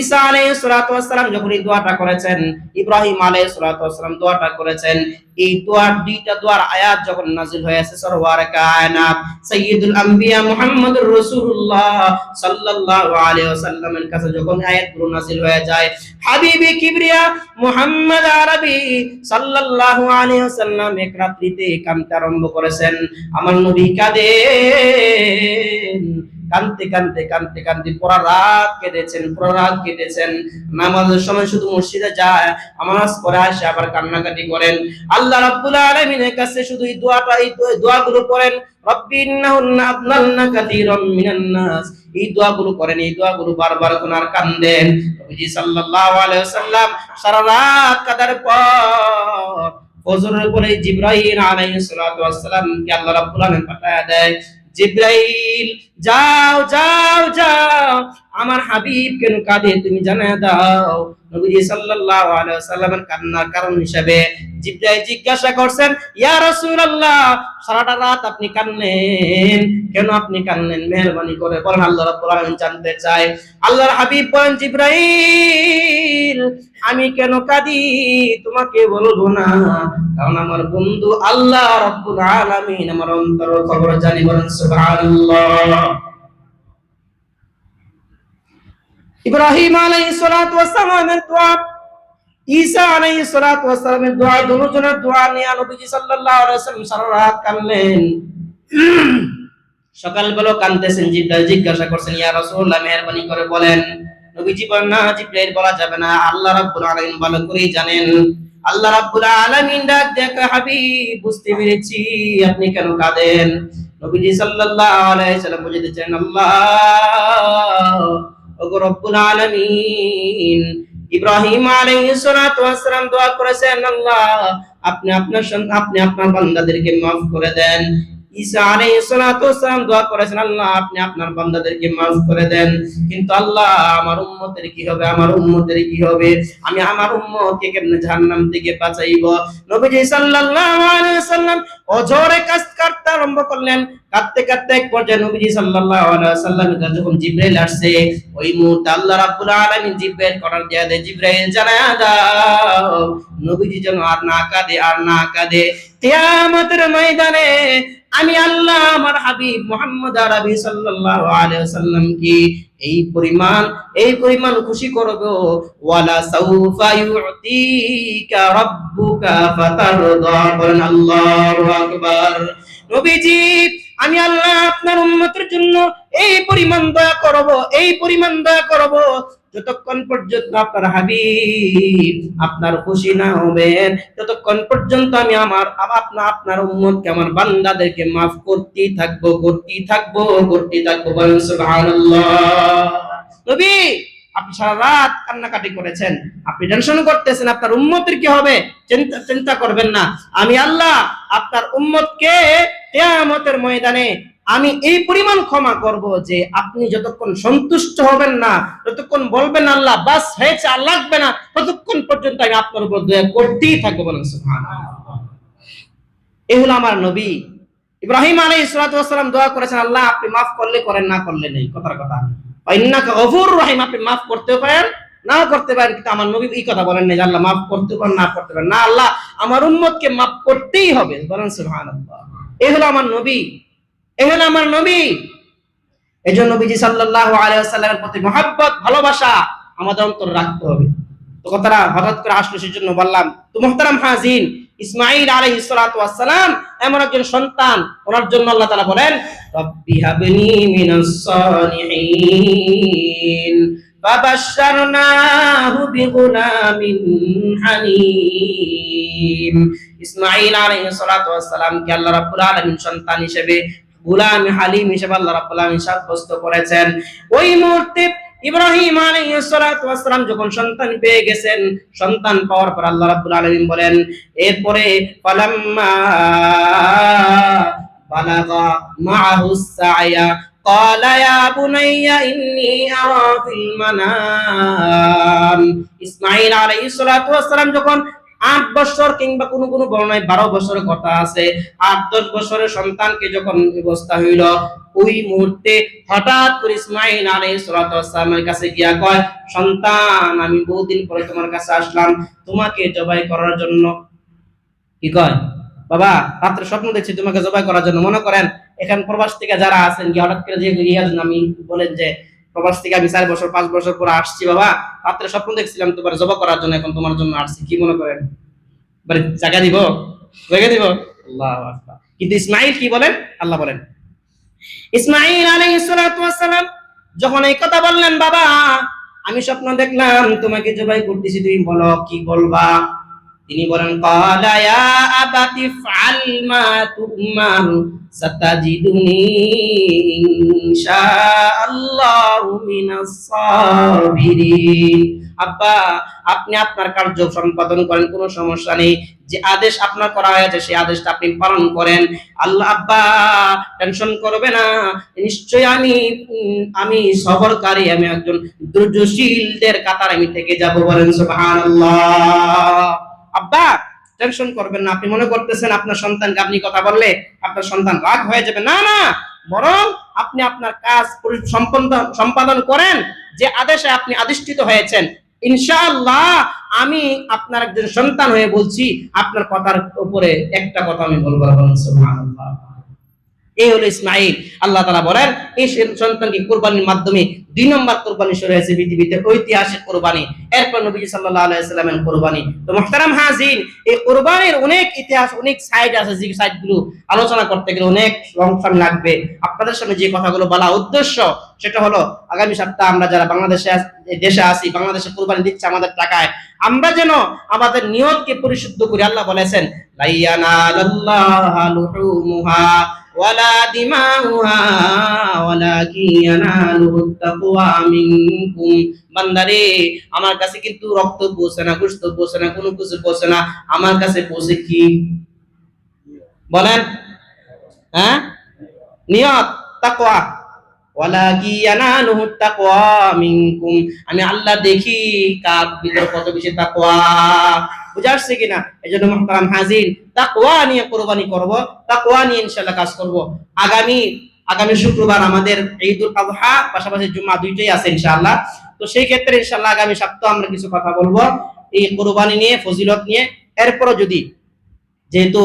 ঈসা আলাইহিস সালাতু ওয়াসসালাম যখন এই দোয়াটা করেছেন, ইব্রাহিম আলাইহিস সালাতু ওয়াসসালাম দোয়াটা করেছেন, এই দোয়ার দুইটা দোয়ার আয়াত যখন নাযিল হয়েছে সরওয়ার কায়নাত সাইয়্যিদুল আম্বিয়া মুহাম্মদুর রাসূলুল্লাহ সাল্লাল্লাহু আলাইহি ওয়াসাল্লামের কাছে যখন আয়াতগুলো নাযিল হয়ে যায়, হাবিবি কিবরিয়া মুহাম্মদ আরবি সাল্লাল্লাহু আলাইহি ওয়াসাল্লাম এক রাত্রিতে কাঁদতে আরম্ভ করেছেন, আমার নবী কাঁদেন। কানতে কানতে কানতে কানতে পুরা রাত কেঁদেছেন পুরা রাত কেঁদেছেন নামাজের সময় শুধু মসজিদে যায়, নামাজ পড়ে আসে, আবার কান্নাকাটি করেন। আল্লাহ রাব্বুল আলামিনের কাছে শুধু এই দোয়াটা, এই দোয়াগুলো করেন রব্বি বারবার কোন কান্দেন। সারা রাত কাদার পর কে আল্লাহ পাঠায় দেয়। জিব্রাইল যাও যাও যাও। আমার হাবিব কেন কাঁদে তুমি জানা দাও। নবীজি সাল্লাল্লাহু আলাইহি ওয়াসাল্লামের কান্নার কারণ হিসেবে জিব্রাইল জিজ্ঞাসা করছেন, ইয়া রাসূলুল্লাহ, সারাটা রাত আপনি কান্নেন কেন আপনি কান্নেন মেহেরবানি করে বলেন, আল্লাহ রাব্বুল আলামিন জানতে চায়। আল্লাহর হাবিব বলেন, জিব্রাইল, আমি কেন কাঁদি? তোমাকে বলব না। কারণ আমার বন্ধু আল্লাহ রাব্বুল আলামিন আমার অন্তর খবর জানি বলেন, সুবহানাল্লাহ। ইব্রাহিম আলাইহিস সালাতু ওয়াস সালামের দোয়া, ঈসা আলাইহিস সালাতু ওয়াস সালামের দোয়া, দুজনের দোয়া নিয়ে নবীজি সাল্লাল্লাহু আলাইহি ওয়াসাল্লাম সারা রাত কাঁদলেন। সকালবেলা কাঁদতেছেন জিব্রাইল জিজ্ঞাসা করছেন, ইয়া রাসূলুল্লাহ, মেহেরবানি করে বলেন। নবীজি বলেন, না, জিব্রাইল, বলা যাবে না। আল্লাহ রাব্বুল আলামিন ভালো করেই জানেন। আল্লাহ রাব্বুল আলামিন ডাক দেখা হাবিব, বুঝতে পেরেছি, আপনি কেন কাঁদেন? নবীজি সাল্লাল্লাহু আলাইহি সাল্লাম বুঝিয়েছেন আল্লাহ ইব্রাহিম আলাইহিস সালাতু দোয়া করেছেন, আল্লাহ, আপনি আপনার আপনি আপনার বান্দাদেরকে করে দেন। ঈসা আলাইহিস সালাতু দোয়া করেছেন, আল্লাহ, আপনি আপনার বান্দাদেরকে করে দেন। কিন্তু আল্লাহ, আমার উম্মতের কি হবে? আমার উম্মতের কি হবে? আমি আমার উম্মতকে কেমনে জাহান্নাম থেকে বাঁচাইব? নবীজি সাল্লাল্লাহু আলাইহি অজরে আরম্ভ করলেন। কাঁদতে কাঁদতে এক পর্যায়ে নবীজি সাল্লাল্লাহু আলাইহি ওয়াসাল্লাম যখন জিব্রাইল আসছে, ওই মুহূর্তে আল্লাহ রাব্বুল আলামিন জিব্রাইল করার দিয়া দেয়, জিব্রাইল, জানায়া দাও। নবীজি যেন আর না কাঁদে, আর না কাঁদে। কিয়ামতের ময়দানে আমি আল্লাহ আমার হাবিব মুহাম্মদ আরবি সাল্লাল্লাহু আলাইহি ওয়াসাল্লাম কি এই পরিমাণ এই পরিমাণ খুশি করব। ওয়ালা সাউফা ইউতিকা রাব্বুকা ফাতারদা। বলেন আল্লাহু আকবার। নবীজি আমি আল্লাহ আপনার উম্মতের জন্য এই পরিমাণ দয়া করব, এই পরিমাণ দয়া করব। যতক্ষণ পর্যন্ত আপনার হাবিব আপনার খুশি না হবেন, ততক্ষণ পর্যন্ত আমি আমার, আপনার আপনার উম্মতকে, আমার বান্দাদেরকে মাফ করতেই থাকব করতেই থাকব করতেই থাকব সুবহানাল্লাহ। নবী আপনি সারা রাত কান্নাকাটি করেছেন। আপনি টেনশন করতেছেন, আপনার উম্মতের কি হবে? চিন্তা চিন্তা করবেন না। আমি আল্লাহ আপনার উম্মতকে কিয়ামতের ময়দানে আমি এই পরিমাণ ক্ষমা করব যে আপনি যতক্ষণ সন্তুষ্ট হবেন না ততক্ষণ বলবেন আল্লাহ, বাস হয়েছে আর লাগবে না, ততক্ষণ পর্যন্ত আমি আপনার উপর দয়া করতেই থাকব বলেন এ হলো আমার নবী। ইব্রাহিম আলাইহিস সালাতু ওয়াসসালাম দোয়া করেছেন, আল্লাহ আপনি মাফ করলে করেন, না করলে নেই। কথার কথা। রহিম, আপনি মাফ পারেন না করতে পারেন, কিন্তু আমার নবী এই কথা বলেন না যে আল্লাহ মাফ করতে পারেন, না করতে পারেন। না, আল্লাহ আমার মাফ করতেই হবে, বলেন সুবহানাল্লাহ। হলো আমার নবী এই হলো আমার নবী। এই জন্য নবীজি সাল্লাল্লাহু আলাইহি ওয়াসাল্লামের প্রতি মহব্বত, ভালোবাসা আমাদের অন্তর রাখতে হবে। তো কথাটা হঠাৎ করে আসলো সেজন্য বললাম, তো মোহতারাম হাজিন ইসমাইল আলাইহিস সালাতু এমন একজন সন্তান, ওনার জন্য আল্লাহ তাআলা বলেন সন্তান হিসেবে, গুলাম হালিম হিসেবে আল্লাহ রাব্বুল সাব্যস্ত করেছেন। ওই মুহূর্তে ইব্রাহিম আলাইহিস সালাতু ওয়াস সালাম যখন সন্তান পেয়ে গেছেন সন্তান পাওয়ার পর আল্লাহ রাব্বুল আলামিন বলেন এরপরে ফালাম্মা বালাগা মাআহুস সায়া قال يا بني إني أرى في المنام ইসমাইল আলাইহিস সালাতু ওয়াস সালাম যখন আট বছর কিংবা কোনো কোনো বর্ণায় বারো বছরের কথা আছে। আট, দশ বছরের সন্তানকে যখন অবস্থা হইল, ওই মুহূর্তে হঠাৎ করে ইসমাইল সালাতু ওয়াসসালামের কাছে গিয়া কয়, সন্তান, আমি বহুদিন পরে তোমার কাছে আসলাম। তোমাকে জবাই করার জন্য। কি কয়? বাবা, রাত্রে স্বপ্ন দেখছি তোমাকে জবাই করার জন্য। মনে করেন, এখান প্রবাস থেকে যারা আছেন কি হঠাৎ করে যে রিয়াজ আমি বলেন যে, প্রবাস থেকে আমি চার বছর, পাঁচ বছর পরে আসছি, বাবা। রাত্রে স্বপ্ন দেখছিলাম তোমার জবা করার জন্য, এখন তোমার জন্য আসছি। কি মনে করেন? মানে জায়গা দিব জায়গা দিব। আল্লাহ। কিন্তু ইসমাইল কি বলেন? আল্লাহ বলেন, ইসমাইল আলাইহিস সালাতু ওয়াসসালাম যখন এই কথা বললেন, বাবা, আমি স্বপ্ন দেখলাম তোমাকে জবাই করতেছি, তুমি বলো, কি বলবা? তিনি বলেন, ক্বালা ইয়া আবাতি ফাল মা তুমার সাতাজিদুনি ইনশাআল্লাহু মিনাস সাবিরিন। আব্বা, আপনি আপনার কার্য সম্পাদন করেন, কোনো সমস্যা নেই। যে আদেশ আপনার করা হয়েছে, সেই আদেশটা আপনি পালন করেন। আল্লাহ, আব্বা, টেনশন করবে না। নিশ্চয়ই আমি আমি সবরকারী আমি একজন দুর্যশীলদের কাতার আমি থেকে যাব বলেন আব্বা, টেনশন করবেন না। আপনি মনে করতেছেন আপনার সন্তানকে আপনি কথা বললে আপনার সন্তান রাগ হয়ে যাবে। না না। বরং আপনি আপনার কাজ সম্পাদন করেন। যে আদেশে আপনি আদিষ্ঠিত হয়েছেন আমি আপনার একজন সন্তান হয়ে বলছি, আপনার কথার উপরে একটা কথা আমি বলব এই হলো ইসমাইল আল্লাহ তালা বলেন, এই সন্তানকে কোরবানির মাধ্যমে দুই নম্বর কোরবানি পৃথিবীতে, ঐতিহাসিক কোরবানি। এরপর নবী সাল্লাহ আলাইসাল্লামের কোরবানি। তো মোহতারাম হাজিন এই কোরবানির অনেক ইতিহাস, অনেক সাইড আছে, যে সাইডগুলো আলোচনা করতে গেলে অনেক সংখ্যান লাগবে। আপনাদের সামনে যে কথাগুলো বলা উদ্দেশ্য সেটা হলো, আগামী সপ্তাহ আমরা যারা বাংলাদেশে দেশে আসি বাংলাদেশে কোরবানি দিচ্ছে আমাদের টাকায়, আমরা যেন আমাদের নিয়তকে পরিশুদ্ধ করি। আল্লাহ বলেছেন আমার কাছে কিন্তু রক্ত পৌঁছে না, গোশত পৌঁছে না, কোনো কিছু পৌঁছে না। আমার কাছে পৌঁছে কি? বলেন হ্যাঁ? নিয়ত তাকওয়া আমি আল্লাহ দেখি কার কত বেশি তাকওয়া। বুঝাচ্ছে কিনা? এজন্য মুহতারাম হাজির। তাকওয়া নিয়ে কুরবানি করব, তাকওয়া নিয়ে ইনশাল্লাহ কাজ করব। আগামী আগামী শুক্রবার আমাদের ঈদুল আযহা পাশাপাশি জুমা দুইটাই আছে ইনশাআল্লাহ। তো সেই ক্ষেত্রে ইনশাআল্লাহ আগামী সপ্তাহ আমরা কিছু কথা বলব। এই কোরবানি নিয়ে, ফজিলত নিয়ে। এরপরও যদি যেহেতু